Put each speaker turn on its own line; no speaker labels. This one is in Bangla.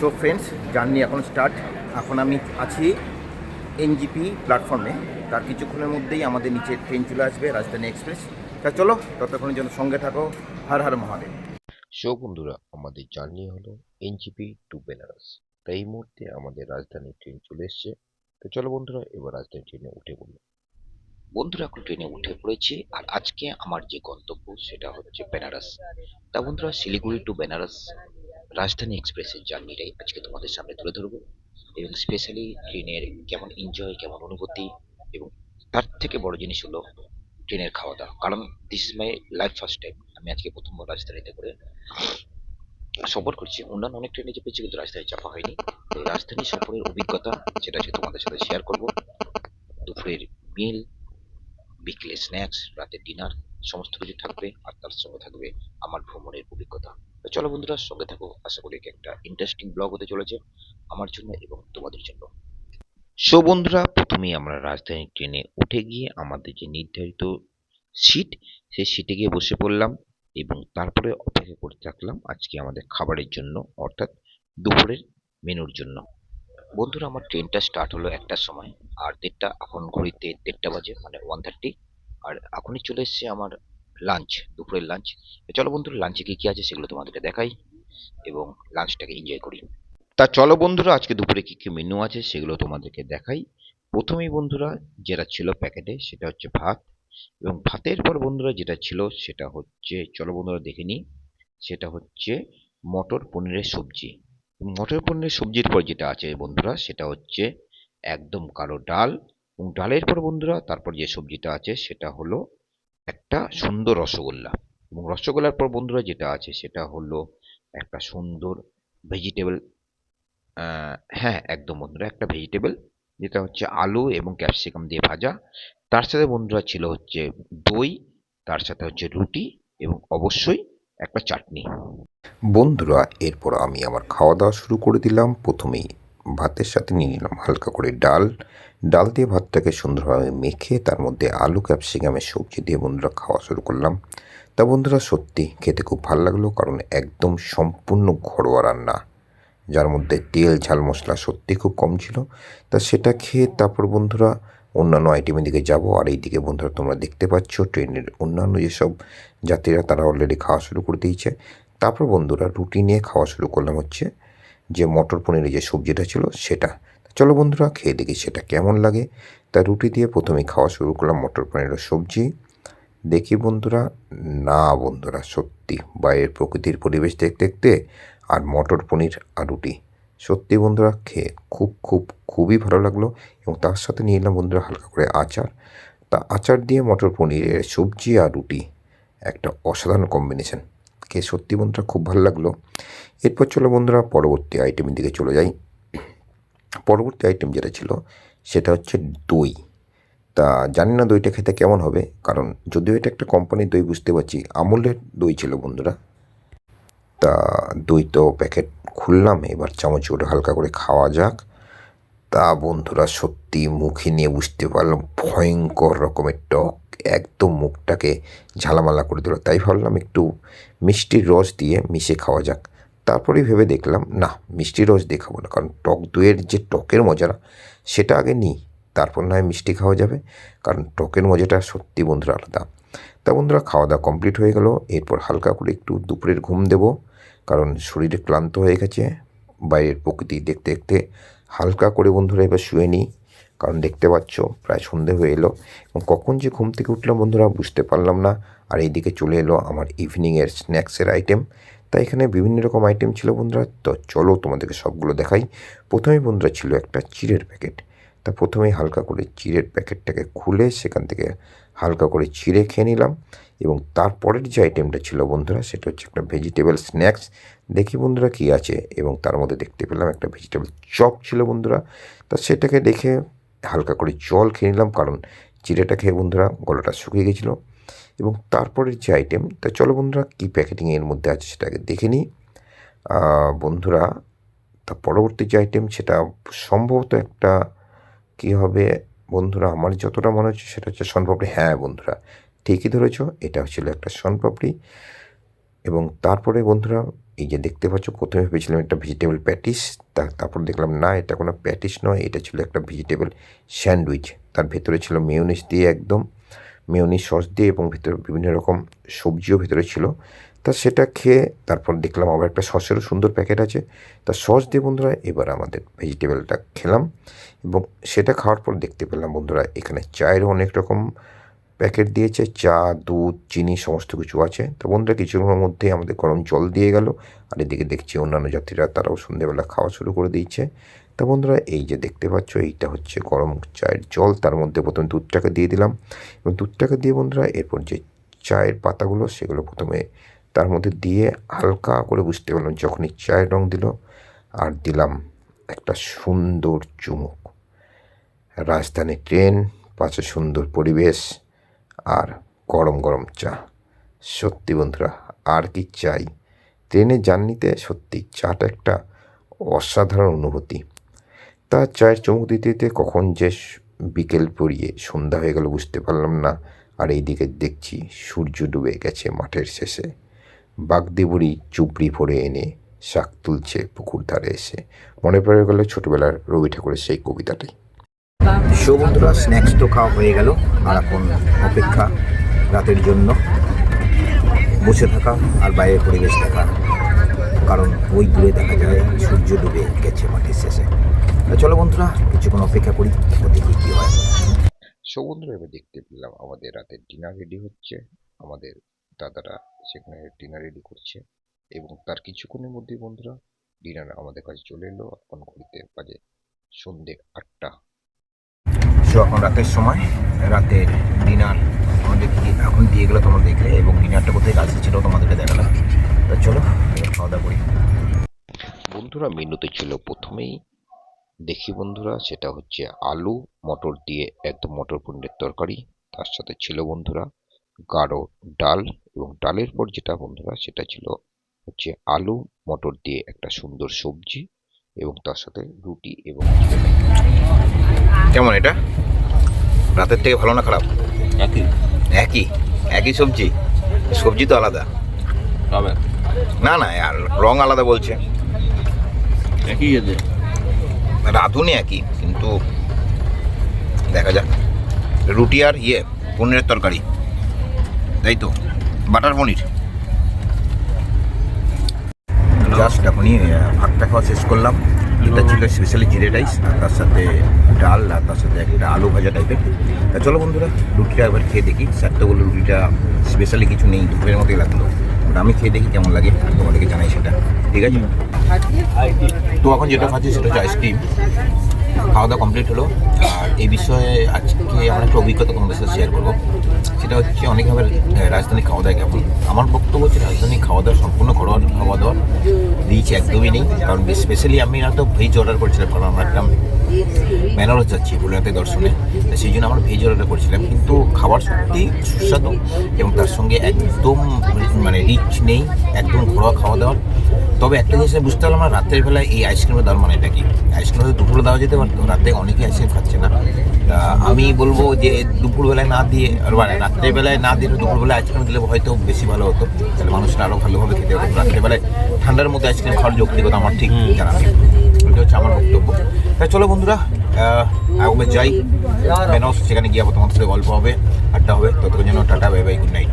সো ফ্রেন্ডস জার্নি এখন স্টার্ট এখন আমি আছি এনজিপি প্ল্যাটফর্মে তার কিছুক্ষণের মধ্যেই আমাদের নিচে ট্রেন চলে আসবে, রাজধানী এক্সপ্রেস তা চলো, ততক্ষণের জন্য সঙ্গে থাকো। হর হর মহাদেব।
সো বন্ধুরা, আমাদের জার্নি হলো এনজিপি টু বেনারস তাই এই মুহূর্তে আমাদের রাজধানী ট্রেন চলে এসছে। তো চলো বন্ধুরা, এবার রাজধানী ট্রেনে উঠে পড়ল বন্ধুরা, এখন ট্রেনে উঠে পড়েছি। আর আজকে আমার যে গন্তব্য, সেটা হচ্ছে বেনারস তা বন্ধুরা, শিলিগুড়ি টু বেনারস রাজধানী এক্সপ্রেসের জার্নিটাই আজকে তোমাদের সামনে তুলে ধরবো, এবং স্পেশালি ট্রেনের কেমন এনজয় কেমন অনুভূতি, এবং তার থেকে বড় জিনিস হলো ট্রেনের খাওয়া দাওয়া কারণ this is my life first time আমি আজকে প্রথমবার রাজধানীতে করে সফর করছি। অন্যান্য অনেক ট্রেনে চেপেছি কিন্তু রাজধানী চাপা হয়নি। তো রাজধানী সফরের অভিজ্ঞতা সেটা আজকে তোমাদের সাথে শেয়ার করব। দুপুরের মিল বিকেলে স্ন্যাক্স রাতের ডিনার সমস্ত কিছু থাকবে, আর তার সঙ্গে থাকবে আমার ভ্রমণের অভিজ্ঞতা। তো চলো বন্ধুরা, সঙ্গে থাকো। আশা করি একটা ইন্টারেস্টিং ব্লগ হতে চলেছে আমার জন্য এবং তোমাদের জন্য। সো বন্ধুরা, প্রথমেই আমরা রাজধানী ট্রেনে উঠে গিয়ে আমাদের যে নির্ধারিত সিট সেই সিটে গিয়ে বসে পড়লাম এবং তারপরে অপেক্ষা করতে থাকলাম আজকে আমাদের খাবারের জন্য, অর্থাৎ দুপুরের মেনুর জন্য। বন্ধুরা, আমার ট্রেনটা স্টার্ট হলো একটার সময়, আর দেড়টা এখন ঘড়িতে দেড়টা বাজে মানে ওয়ান থার্টি আর এখনই চলে এসছে আমার লাঞ্চ দুপুরের লাঞ্চ চলো বন্ধুরা লাঞ্চে কি কি আছে সেগুলো তোমাদেরকে দেখাই এবং লাঞ্চটাকে এনজয় করি। তা চলো বন্ধুরা, আজকে দুপুরে কি কি মেনু আছে সেগুলো তোমাদেরকে দেখাই। প্রথমেই বন্ধুরা, যেটা ছিল প্যাকেটে সেটা হচ্ছে ভাত এবং ভাতের পর বন্ধুরা যেটা ছিল সেটা হচ্ছে, চলো বন্ধুরা দেখে নিই, সেটা হচ্ছে মটর পনিরের সবজি। মটর পনিরের সবজির পর যেটা আছে বন্ধুরা, সেটা হচ্ছে একদম কালো ডাল এবং ডালের পর বন্ধুরা, তারপর যে সবজিটা আছে সেটা হলো একটা সুন্দর রসগোল্লা। এবং রসগোল্লার পর বন্ধুরা যেটা আছে সেটা হলো একটা সুন্দর ভেজিটেবল হ্যাঁ একদম বন্ধুরা, একটা ভেজিটেবল যেটা হচ্ছে আলু এবং ক্যাপসিকাম দিয়ে ভাজা। তার সাথে বন্ধুরা ছিল হচ্ছে দই, তার সাথে হচ্ছে রুটি এবং অবশ্যই একটা চাটনি।
বন্ধুরা, এরপর আমি আমার খাওয়া দাওয়া শুরু করে দিলাম। প্রথমেই ভাতের সাথে নিয়ে নিলাম হালকা করে ডাল। ডাল দিয়ে ভাতটাকে সুন্দরভাবে মেখে তার মধ্যে আলু ক্যাপসিকামের সবজি দিয়ে বন্ধুরা খাওয়া শুরু করলাম। তা বন্ধুরা সত্যি খেতে খুব ভালো লাগল কারণ একদম সম্পূর্ণ ঘরোয়া রান্না। যার মধ্যে তেল, ঝাল, মশলা সত্যি খুব কম ছিল। তা সেটা খেয়ে তারপর বন্ধুরা অন্যান্য আইটেমের দিকে যাব। আর এই দিকে বন্ধুরা তোমরা দেখতে পাচ্ছ ট্রেনের অন্যান্য যেসব যাত্রীরা তারা অলরেডি খাওয়া শুরু করে দিয়েছে। তারপর বন্ধুরা রুটি নিয়ে খাওয়া শুরু করলাম হচ্ছে যে মটর পনিরের যে সবজিটা ছিল সেটা। চলো বন্ধুরা, খেয়ে দেখি সেটা কেমন লাগে। তা রুটি দিয়ে প্রথমে খাওয়া শুরু করলাম মটর পনিরের সবজি। দেখি বন্ধুরা, না বন্ধুরা, সত্যি বাইরের প্রকৃতির পরিবেশ দেখতে দেখতে আর মটর পনির আর রুটি। সত্যি বন্ধুরা, খেয়ে খুব খুব, খুবই ভালো লাগল এবং তার সাথে নিয়ে এলাম বন্ধুরা হালকা করে আচার। তা আচার দিয়ে মটর পনিরের সবজি আর রুটি, একটা অসাধারণ কম্বিনেশন খেয়ে সত্যি বন্ধুরা খুব ভালো লাগল। এরপর চলো বন্ধুরা পরবর্তী আইটেমের দিকে চলে যাই। পরবর্তী আইটেম যেটা ছিল, সেটা হচ্ছে দই। তা জানি না দইটা খেতে কেমন হবে, কারণ যদিও এটা একটা কোম্পানির দই বুঝতে পারছি, আমুলের দই ছিল বন্ধুরা। তা দই তো প্যাকেট খুললাম, এবার চামচ করে হালকা করে খাওয়া যাক। তা বন্ধুরা সত্যি মুখে নিয়ে বুঝতে পারলাম, ভয়ঙ্কর রকমের টক, একদম মুখটাকে ঝালামালা করে দিল। তাই ভাবলাম একটু মিষ্টির রস দিয়ে মিশে খাওয়া যাক। তারপরেই ভেবে দেখলাম, না, মিষ্টির রস দিয়ে খাব না, কারণ টক দইয়ের যে টকের মজাটা, সেটা আগে নিই, তারপর না হয় মিষ্টি খাওয়া যাবে, কারণ টকের মজাটা সত্যি বন্ধুরা আলাদা। তা বন্ধুরা খাওয়া দাওয়া কমপ্লিট হয়ে গেল, এরপর হালকা করে একটু দুপুরের ঘুম দেব, কারণ শরীরে ক্লান্ত হয়ে গেছে, বাইরের প্রকৃতি দেখতে দেখতে হালকা করে বন্ধুরা এবার শুয়ে নিই, কারণ দেখতে পাচ্ছ প্রায় সন্ধে হয়ে এলো এবং কখন যে ঘুম থেকে উঠলাম বন্ধুরা বুঝতে পারলাম না। আর এইদিকে চলে এলো আমার ইভিনিংয়ের স্ন্যাক্সের আইটেম তাই এখানে বিভিন্ন রকম আইটেম ছিল বন্ধুরা, তো চলো তোমাদেরকে সবগুলো দেখাই। প্রথমেই বন্ধুরা ছিল একটা চিড়ের প্যাকেট তা প্রথমেই হালকা করে চিড়ের প্যাকেটটাকে খুলে সেখান থেকে হালকা করে চিড়ে খেয়ে নিলাম এবং তারপরের যে আইটেমটা ছিল বন্ধুরা, সেটা হচ্ছে একটা ভেজিটেবল স্ন্যাক্স দেখি বন্ধুরা কী আছে এবং তার মধ্যে দেখতে পেলাম একটা ভেজিটেবল চপ ছিল বন্ধুরা। তা সেটাকে দেখে হালকা করে জল খেয়ে নিলাম কারণ চিড়েটা খেয়ে বন্ধুরা গলাটা শুকিয়ে গেছিল। এবং তারপরের যে আইটেম তা চলো বন্ধুরা কী প্যাকেটিং এর মধ্যে আছে সেটাকে দেখে নিই। বন্ধুরা, তা পরবর্তী যে আইটেম সেটা সম্ভবত একটা কী হবে? বন্ধুরা, আমার যতটা মনে হচ্ছে সেটা হচ্ছে শনপাপড়ি হ্যাঁ বন্ধুরা, ঠিকই ধরেছ, এটা ছিল একটা শনপাপড়ি এবং তারপরে বন্ধুরা, এই যে দেখতে পাচ্ছ, প্রথমে ভেবেছিলাম একটা ভেজিটেবল প্যাটিস তারপর দেখলাম, না, এটা কোনো প্যাটিস নয়, এটা ছিল একটা ভেজিটেবল স্যান্ডউইচ তার ভেতরে ছিল মেয়োনিজ দিয়ে একদম মেয়োনিজ সস দিয়ে এবং ভেতরে বিভিন্ন রকম সবজিও ভেতরে ছিল। তা সেটা খেয়ে তারপর দেখলাম আবার একটা সসেরও সুন্দর প্যাকেট আছে। তা সস দিয়ে বন্ধুরা এবার আমাদের ভেজিটেবলটা খেলাম এবং সেটা খাওয়ার পর দেখতে পেলাম বন্ধুরা এখানে চায়েরও অনেক রকম প্যাকেট দিয়েছে। চা, দুধ, চিনি সমস্ত কিছু আছে। তো বন্ধুরা কিছুক্ষণের মধ্যেই আমাদের গরম জল দিয়ে গেল। আর এদিকে দেখছি অন্যান্য যাত্রীরা তারাও সন্ধেবেলা খাওয়া শুরু করে দিয়েছে। তা বন্ধুরা এই যে দেখতে পাচ্ছ, এইটা হচ্ছে গরম চায়ের জল। তার মধ্যে প্রথমে দুধটাকে দিয়ে দিলাম এবং দুধটাকে দিয়ে বন্ধুরা এরপর যে চায়ের পাতাগুলো, সেগুলো প্রথমে তার মধ্যে দিয়ে হালকা করে বুঝতে পারলাম যখনই চায়ের রং দিল আর দিলাম একটা সুন্দর চুমুক। রাজধানী ট্রেন পাশে সুন্দর পরিবেশ আর গরম গরম চা। সত্যি বন্ধুরা, আর কি চাই? ট্রেনের জার্নিতে সত্যি চাটা একটা অসাধারণ অনুভূতি। তা চায়ের চমক দিতে দিতে কখন যে বিকেল পড়িয়ে সন্ধ্যা হয়ে গেল বুঝতে পারলাম না। আর এইদিকে দেখছি সূর্য ডুবে গেছে মাঠের শেষে। বাগদেবুড়ি চুবড়ি ভরে এনে শাক তুলছে পুকুর ধারে এসে। মনে পড়ে গেল ছোটবেলার রবি ঠাকুরের সেই কবিতাটি
সো বন্ধুরা স্ন্যাক্স তো খাওয়া হয়ে গেল। আর এখন অপেক্ষা রাতের জন্য। বসে থাকা আর বাইরের পরিবেশ দেখা। কারণ ওই দূরে দেখা যায় সূর্য ডুবে গেছে মাটির শেষে। চলো বন্ধুরা কিছুক্ষণ অপেক্ষা করি দেখি কী হয়।
সো বন্ধুরা এবার দেখতে পেলাম আমাদের রাতের ডিনার রেডি হচ্ছে। আমাদের দাদারা সেখানে ডিনার রেডি করছে এবং তার কিছুক্ষণের মধ্যেই বন্ধুরা ডিনার আমাদের কাছে চলে এলো এখন ঘড়িতে বাজে সন্ধে আটটা।
সো এখন রাতের সময় রাতের ডিনার আমাদের এখন দিয়ে গেলো তোমরা দেখলে এবং ডিনারটা কোথায় কাছে ছিল তোমাদেরকে দেখালাম। তা চলো খাওয়া দাওয়া করি।
বন্ধুরা মেনুতে ছিল প্রথমেই দেখি বন্ধুরা সেটা হচ্ছে আলু মটর দিয়ে একদম মটর পনিরের তরকারি তার সাথে ছিল বন্ধুরা গাঢ় ডাল এবং ডালের পর যেটা বন্ধুরা সেটা ছিল হচ্ছে আলু মটর দিয়ে একটা সুন্দর সবজি এবং তার সাথে রুটি এবং
কেমন এটা? রাতের থেকে ভালো না খারাপ?
একই।
একই? একই সবজি? সবজি তো আলাদা।
তবে।
না না আর রং আলাদা বলছে।
একই
রাঁধুনি একই কিন্তু দেখা যাক। রুটি আর ইয়ে পনিরের তরকারি। তাই তো বাটার পনির। জাস্ট আহ, ভাতটা খাওয়া শেষ করলাম। এটা ছিল স্পেশালি জিরে রাইস আর তার সাথে ডাল আর তার সাথে একটা আলু ভাজা টাইপের তা চলো বন্ধুরা রুটিটা একবার খেয়ে দেখি। স্যারটা বলল রুটিটা স্পেশালি কিছু নেই দুপুরের মতোই লাগল। ওটা আমি খেয়ে দেখি কেমন লাগে তোমাদেরকে জানাই সেটা। ঠিক আছে? তো এখন যেটা খাচ্ছি সেটা হচ্ছে আইসক্রিম খাওয়া দাওয়া কমপ্লিট হলো। আর এই বিষয়ে আজকে আমার একটা অভিজ্ঞতা তোমাদের সাথে শেয়ার করব। সেটা হচ্ছে অনেকভাবে রাজধানী খাওয়া দাওয়া কেমন? আমার বক্তব্য হচ্ছে রাজধানী খাওয়া দাওয়া সম্পূর্ণ ঘরোয়া খাওয়া দাওয়া রিচ একদমই নেই। কারণ স্পেশালি আমি না তো ভেজ অর্ডার করেছিলাম, কারণ আমার একটা বেনারস যাচ্ছি বুলাতে দর্শনে। সেই জন্য আমরা ভেজ অর্ডার করেছিলাম কিন্তু খাবার সত্যি সুস্বাদু এবং তার সঙ্গে একদম মানে রিচ নেই একদম ঘরোয়া খাওয়া দাওয়ার। তবে একটা জিনিস আমি বুঝতে পারলাম না রাতের বেলায় এই আইসক্রিমের দাম মানে এটা কি আইসক্রিম দুপুরে দেওয়া যেতে পারতো রাতে অনেকে আইসক্রিম খাচ্ছে না। আমি বলব যে দুপুরবেলায় না দিয়ে আর মানে রাত্রের বেলায় না দিয়ে দুপুরবেলায় আইসক্রিম দিলে হয়তো বেশি ভালো হতো। তাহলে মানুষরা আরও ভালোভাবে খেতে পারতো। রাত্রেবেলায় ঠান্ডার মধ্যে আইসক্রিম খাওয়ার যৌক্তিকতা আমার ঠিক জানা ওইটা হচ্ছে আমার বক্তব্য। তাই চলো বন্ধুরা আগমে যাই। বেনস সেখানে গিয়ে আবার তোমার সাথে গল্প হবে, আড্ডা হবে। ততক্ষণ যেন tata, bye bye, good night.